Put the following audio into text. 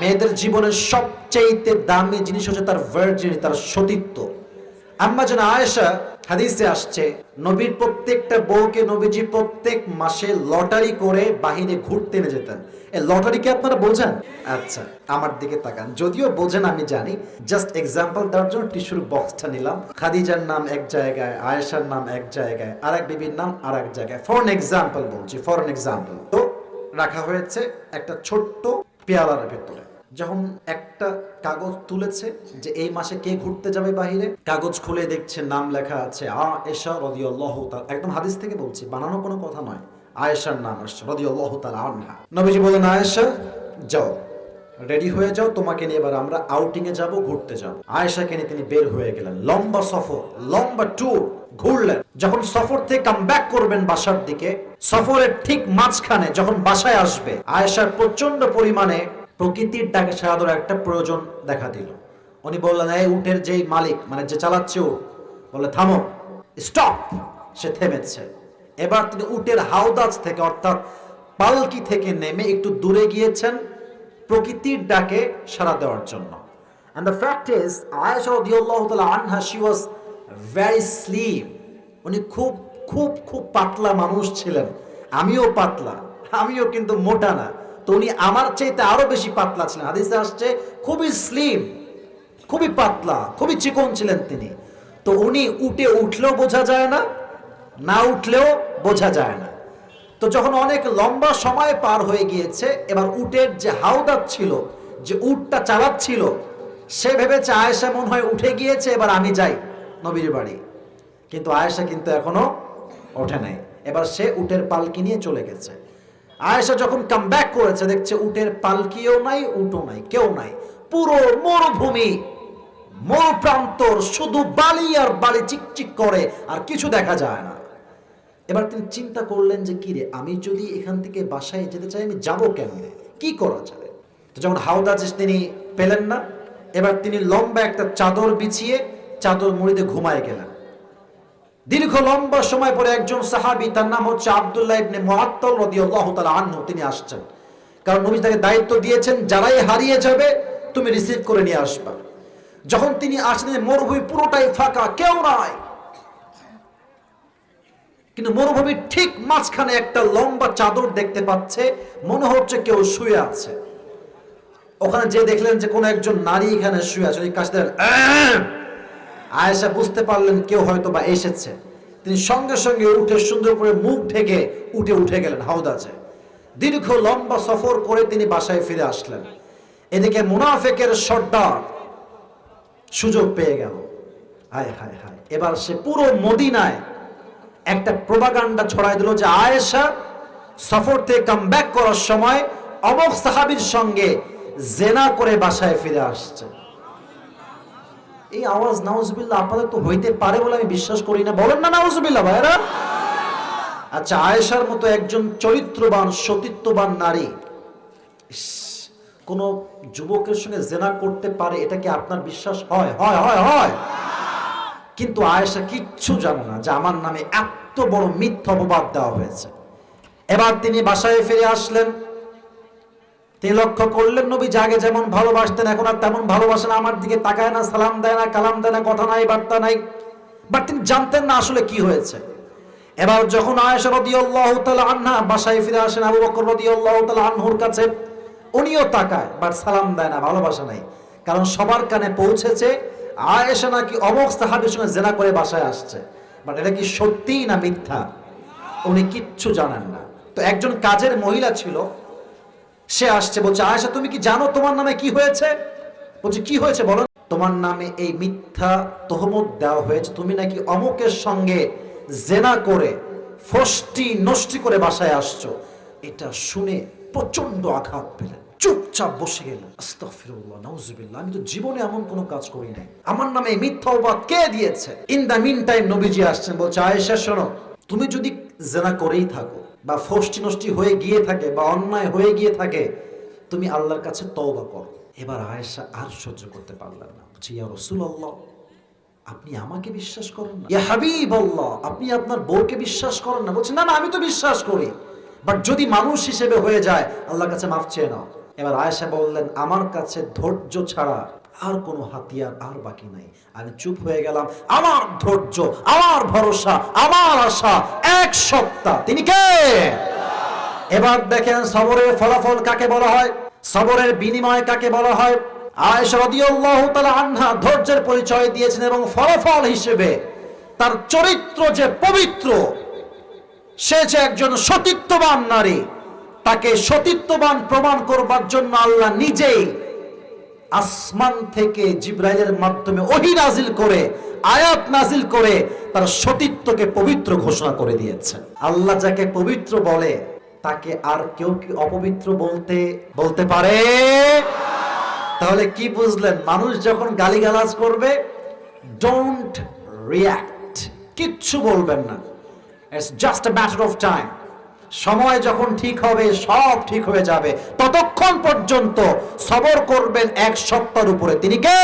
মেয়েদের জীবনের সবচেয়ে দামি জিনিস হচ্ছে তার ভার্জিনি তার সতীত্ব। আম্মা যেন আয়েশা হাদিসে আসছে, নবীর প্রত্যেকটা বউকে নবীজি প্রত্যেক মাসে লটারি করে বাহিরে ঘুরতে নিয়ে যেতেন। লটারি কি আপনারা বোঝেন? আচ্ছা আমার দিকে তাকান। যদিও বোঝেন, আমি জানি। জাস্ট এক্সাম্পল দেওয়ার জন্য টিস্যুর বক্সটা নিলাম। খাদিজার নাম এক জায়গায়, আয়েশার নাম এক জায়গায় আর এক বিবির নাম আর এক জায়গায় ফর এক্সাম্পল বলছি ফর এক্সাম্পল তো রাখা হয়েছে একটা ছোট্ট পেয়ালার ভেতরে। যখন একটা কাগজ তুলেছে যে এই মাসে কে ঘুরতে যাবে বাহিরে, কাগজ খুলে দেখছে, নাম লেখা আছে আ এশা রদিয়াল্লাহু তাআলা, একদম হাদিস থেকে বলছি, বানানো কোনো কথা নয়, আয়েশার নাম আসছে, রদিয়াল্লাহু তাআলা আনহা। নবীজি বলেন আয়েশা, যাও রেডি হয়ে যাও, তোমাকে নিয়ে এবার আমরা আউটিং এ যাব, ঘুরতে যাব। আয়েশাকে নিয়ে তিনি বের হয়ে গেলেন, লম্বা সফর, লম্বা ট্যুর ঘুরলেন। যখন সফর থেকে কাম ব্যাক করবেন বাসার দিকে, সফরের ঠিক মাঝখানে যখন বাসায় আসবে, আয়েশার প্রচণ্ড পরিমাণে প্রকৃতির ডাকে সাড়া দেওয়ার একটা প্রয়োজন দেখা দিল। উনি বললেন এই উটের যেই মালিক মানে যে চালাচ্ছে উট বলে থামো স্টপ সে থেমেছে। এবার তিনি উটের হাওদাজ থেকে অর্থাৎ পালকি থেকে নেমে একটু দূরে গিয়েছেন প্রকৃতির ডাকে সাড়া দেওয়ার জন্য। And the fact is, Aisha radiallahu ta'ala anha, she was very slim. উনি খুব খুব খুব পাতলা মানুষ ছিলেন। আমিও পাতলা আমিও কিন্তু মোটা না। তো উনি আমার চাইতে আরও বেশি পাতলা ছিলেন। হাদিসে আসছে, খুবই স্লিম খুবই পাতলা, খুবই চিকন ছিলেন তিনি। তো উনি উঠে উঠলেও বোঝা যায় না না উঠলেও বোঝা যায় না। তো যখন অনেক লম্বা সময় পার হয়ে গিয়েছে, এবার উটের যে হাওদাত ছিল, যে উটটা চালাচ্ছিল, সে ভেবেছে আয়েশা মনে হয় উঠে গিয়েছে, এবার আমি যাই নবীর বাড়ি। কিন্তু আয়েশা কিন্তু এখনও ওঠে নাই। এবার সে উটের পালকি নিয়ে চলে গেছে। আয়েশা যখন কাম ব্যাক করেছে, দেখছে উটের পালকিও নাই, উটও নাই, কেউ নাই। পুরো মরুভূমি, মরুপ্রান্তর, শুধু বালি আর বালি চিকচিক করে, আর কিছু দেখা যায় না। এবার তিনি চিন্তা করলেন যে, কিরে, আমি যদি এখান থেকে বাসায় যেতে চাই, আমি যাব কেমনে? কি করা যাবে? তো যখন হাওদাজ তিনি পেলেন না। এবার তিনি লম্বা একটা চাদর বিছিয়ে, চাদর মুড়িতে ঘুমায় গেলেন। দীর্ঘ লম্বা সময় পরে একজন সাহাবি, তার নাম হচ্ছে আব্দুল্লাহ ইবনে মুআত্তাল রাদিয়াল্লাহু তাআলা আনহু, তিনি আসছেন। কারণ নবী তাকে দায়িত্ব দিয়েছেন, যারাই হারিয়ে যাবে, তুমি রিসিভ করে নিয়ে আসবা। যখন তিনি আসলেন, মরুভূমি পুরোটাই ফাঁকা, কেউ নাই। কিন্তু মরুভূমির ঠিক মাঝখানে একটা লম্বা চাদর দেখতে পাচ্ছে, মনে হচ্ছে কেউ শুয়ে আছে। ওখানে যে দেখলেন যে কোনো একজন নারী এখানে শুয়ে আছে। ওই! আয়েশা বুঝতে পারলেন কেউ হয়তো বা এসেছে। তিনি সঙ্গে সঙ্গে উঠে সুন্দর করে মুখ ঢেকে উঠে উঠে গেলেন হাওদাজে। দীর্ঘ লম্বা সফর করে তিনি বাসায় ফিরে আসলেন। এদিকে মুনাফেকের সর্দার সুযোগ পেয়ে গেল। হায় হায় হায়, এবার সে পুরো মদিনায় একটা প্রবাগান্ডা ছড়াই দিল যে আয়েশা সফর থেকে কাম ব্যাক করার সময় অমক সাহাবীর সঙ্গে জেনা করে বাসায় ফিরে আসছে। এই আওয়াজ নাউজুবিল্লাহ আপনাদের তো হইতে পারে বলে আমি বিশ্বাস করি না। বলেন না নাউজুবিল্লাহ ভাইরা আচ্ছা আয়েশার মতো একজন চরিত্রবান, সতীত্ববান নারী। কোন যুবকের সঙ্গে জেনা করতে পারে, এটা কি আপনার বিশ্বাস? হয় হয় হয় হয়। কিন্তু আয়েশা কিচ্ছু জানে না যে আমার নামে এত বড় মিথ্যা অপবাদ দেওয়া হয়েছে। এবার তিনি বাসায় ফিরে আসলেন। তিনি লক্ষ্য করলেন নবী জাগে যেমন ভালোবাসতেন, এখন আর তেমন ভালোবাসেন আমার দিকে তাকায় না, সালাম দেয় না, কালাম দেয় না, কথা নাই, বার্তা নাই। বাট তিনি জানতেন না আসলে কি হয়েছে। এবার যখন আয়েশা বাসায় ফিরে আসেন, আবু বকর আনহুর কাছে, উনিও তাকায়, বাট সালাম দেয় না, ভালোবাসা নাই। কারণ সবার কানে পৌঁছেছে, আয়েশা নাকি অমক সাহাবীর সঙ্গে জেনা করে বাসায় আসছে। বাট এটা কি সত্যি না মিথ্যা? উনি কিচ্ছু জানেন না। তো একজন কাজের মহিলা ছিল সে আসছে, বলছে, আয়েশা, তুমি কি জানো তোমার নামে কি হয়েছে? বলছে, কি হয়েছে বলো তোমার নামে এই মিথ্যা তহমত দেওয়া হয়েছে। তুমি নাকি অমুকের সঙ্গে জেনা করে, ফষ্টি নষ্টি করে বাসায় আসছো? এটা শুনে প্রচণ্ড আঘাত পেলেন চুপচাপ বসে গেলেন আস্তাগফিরুল্লাহ, নাউজুবিল্লাহ, আমি তো জীবনে এমন কোনো কাজ করি নাই। আমার নামে মিথ্যা অপবাদ কে দিয়েছে? ইন দা মিন টাইম নবীজি আসছেন, বলছে, আয়েশা, শোনো, তুমি যদি জেনা করেই থাকো বা ফষ্টি নষ্টি হয়ে গিয়ে থাকে বা অন্যায় হয়ে গিয়ে থাকে, তুমি আল্লাহর কাছে তওবা করো। এবার আয়েশা আর সহ্য করতে পারলেন না। বলছি, ইয়া রাসূলুল্লাহ, আপনি আমাকে বিশ্বাস করেন না? ইয়া হাবিবাল্লাহ, আপনি আপনার বউকে বিশ্বাস করেন না? বলছেন না না, আমি তো বিশ্বাস করি। বাট যদি মানুষ হিসেবে হয়ে যায়, আল্লাহর কাছে মাফ চেয়ে নাও। এবার আয়েশা বললেন, আমার কাছে ধৈর্য ছাড়া আর কোনো হাতিয়ার আর বাকি নাই। আমি চুপ হয়ে গেলাম। আমার ধৈর্য, আমার ভরসা, আমার আশা, এক সপ্তাহ। তিনি কে? এবার দেখেন সবরের ফলাফল কাকে বলা হয়? সবরের বিনিময় কাকে বলা হয়? আনহা ধৈর্যের পরিচয় দিয়েছেন এবং ফলাফল হিসেবে তার চরিত্র যে পবিত্র, সে যে একজন সতীত্ববান নারী, তাকে সতীত্ববান প্রমাণ করবার জন্য আল্লাহ নিজেই আসমান থেকে জিব্রাইলের মাধ্যমে ওহী নাজিল করে, আয়াত নাজিল করে তার সতীত্বকে পবিত্র ঘোষণা করে দিয়েছেন আল্লাহ যাকে পবিত্র বলে, তাকে আর কেউ কি অপবিত্র বলতে বলতে পারে? তাহলে কি বুঝলেন? মানুষ যখন গালিগালাজ করবে ডোন্ট রিয়াক্ট কিচ্ছু বলবেন না। It's just a matter of time সময় যখন ঠিক হবে, সব ঠিক হয়ে যাবে। ততক্ষণ পর্যন্ত সবর করবেন এক সপ্তাহের উপরে। তিনি কে?